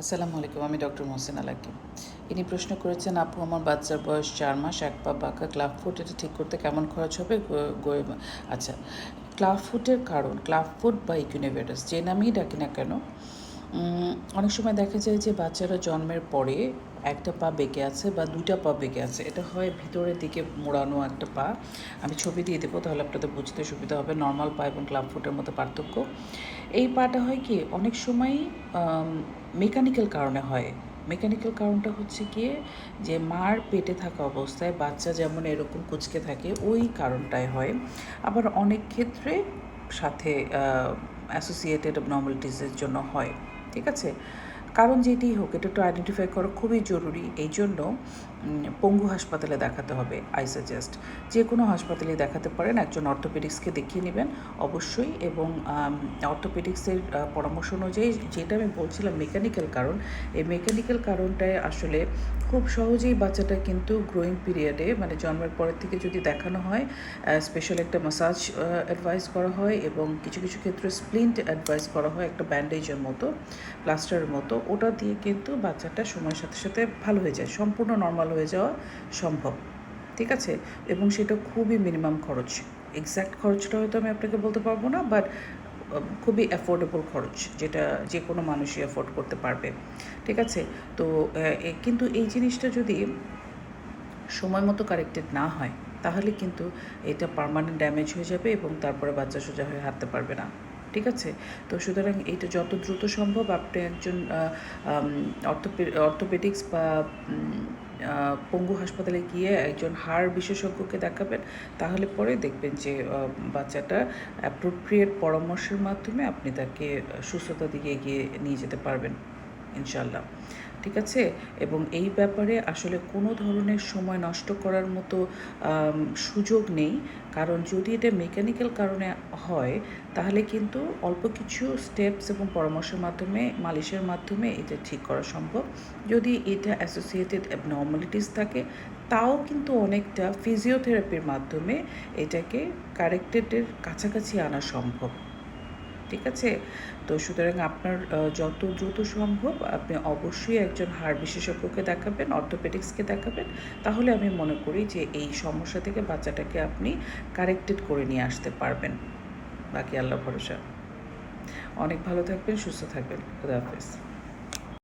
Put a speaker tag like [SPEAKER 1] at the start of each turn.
[SPEAKER 1] আসসালামু আলাইকুম, আমি ডক্টর মোহসেন আলাকি। ইনি প্রশ্ন করেছেন, আপু, আমার বাচ্চার বয়স চার মাস, এক পা বাঁকা ক্লাব ফুট, এটা ঠিক করতে কেমন খরচ হবে? আচ্ছা ক্লাব ফুটের কারণ ক্লাব ফুট বা ইকুনেভেটাস যে নামেই ডাকি না কেন অনেক সময় দেখা যায় যে বাচ্চারা জন্মের পরে একটা পা বেঁকে আছে বা দুইটা পা বেঁকে আছে। এটা হয় ভিতরের দিকে মোড়ানো একটা পা। আমি ছবি দিয়ে দেবো, তাহলে আপনাদের বুঝতে সুবিধা হবে। নর্মাল পা এবং ক্লাব ফুটের মধ্যে পার্থক্য। এই পাটা হয় কি, অনেক সময় মেকানিক্যাল কারণে হয়। মেকানিক্যাল কারণটা হচ্ছে গিয়ে যে মার পেটে থাকা অবস্থায় বাচ্চা যেমন এরকম কুচকে থাকে, ওই কারণটাই হয়। আবার অনেক ক্ষেত্রে সাথে অ্যাসোসিয়েটেড অবনর্মালিটিসের জন্য হয়। ঠিক আছে? কারণ যেটি হোক, এটা একটু আইডেন্টিফাই করা খুবই জরুরি। এই জন্য পঙ্গু হাসপাতালে দেখাতে হবে আই সাজেস্ট যে কোনো হাসপাতালে দেখাতে পারেন, একজন অর্থোপেডিক্সকে দেখিয়ে নেবেন, অবশ্যই। এবং অর্থোপেডিক্সের পরামর্শ অনুযায়ী যেটা আমি বলছিলাম মেকানিক্যাল কারণ, এই মেকানিক্যাল কারণটায় আসলে খুব সহজেই বাচ্চাটা কিন্তু গ্রোয়িং পিরিয়ডে মানে জন্মের পরের থেকে যদি দেখানো হয় স্পেশাল একটা মাসাজ অ্যাডভাইস করা হয় এবং কিছু কিছু ক্ষেত্রে স্প্লিন্ট অ্যাডভাইস করা হয়, একটা ব্যান্ডেজের মতো প্লাস্টারের মতো। ওটা দিয়ে কিন্তু বাচ্চাটা সময়ের সাথে সাথে ভালো হয়ে যায়, সম্পূর্ণ নর্মাল হয়ে যাওয়া সম্ভব। ঠিক আছে? এবং সেটা খুবই মিনিমাম খরচ। এক্স্যাক্ট খরচটা হয়তো আমি আপনাকে বলতে পারব না বাট খুবই অ্যাফোর্ডেবল খরচ, যেটা যে কোনো মানুষই অ্যাফোর্ড করতে পারবে। ঠিক আছে? তো কিন্তু এই জিনিসটা যদি সময় মতো কারেক্টেড না হয়, তাহলে কিন্তু এটা পার্মানেন্ট ড্যামেজ হয়ে যাবে এবং তারপরে বাচ্চা সোজা হয়ে হাঁটতে পারবে না। ঠিক আছে? তো সুতরাং এটা যত দ্রুত সম্ভব আপনি একজন অর্থোপেডিক্স বা পঙ্গু হাসপাতালে গিয়ে একজন হাড় বিশেষজ্ঞকে দেখাবেন, তাহলে পরে দেখবেন যে বাচ্চাটা অ্যাপ্রোপ্রিয়েট পরামর্শের মাধ্যমে আপনি তাকে সুস্থতার দিকে এগিয়ে নিয়ে যেতে পারবেন। ইনশাল্লাহ ঠিক আছে? এবং এই ব্যাপারে আসলে কোনো ধরনের সময় নষ্ট করার মতো সুযোগ নেই। কারণ যদি এটা মেকানিক্যাল কারণে হয়, তাহলে কিন্তু অল্প কিছু স্টেপস এবং পরামর্শের মাধ্যমে, মালিশের মাধ্যমে এটা ঠিক করা সম্ভব। যদি এটা অ্যাসোসিয়েটেড অ্যাবনর্মালিটিস থাকে, তাও কিন্তু অনেকটা ফিজিওথেরাপির মাধ্যমে এটাকে কারেক্টেডের কাছাকাছি আনা সম্ভব। ঠিক আছে? তো সুতরাং আপনার যত দ্রুত সম্ভব আপনি অবশ্যই একজন হাড় বিশেষজ্ঞকে দেখাবেন, অর্থোপেডিক্সকে দেখাবেন। তাহলে আমি মনে করি যে এই সমস্যা থেকে বাচ্চাটাকে আপনি কারেক্টেড করে নিয়ে আসতে পারবেন। বাকি আল্লাহ ভরসা। অনেক ভালো থাকবেন, সুস্থ থাকবেন। খুদা হাফেজ।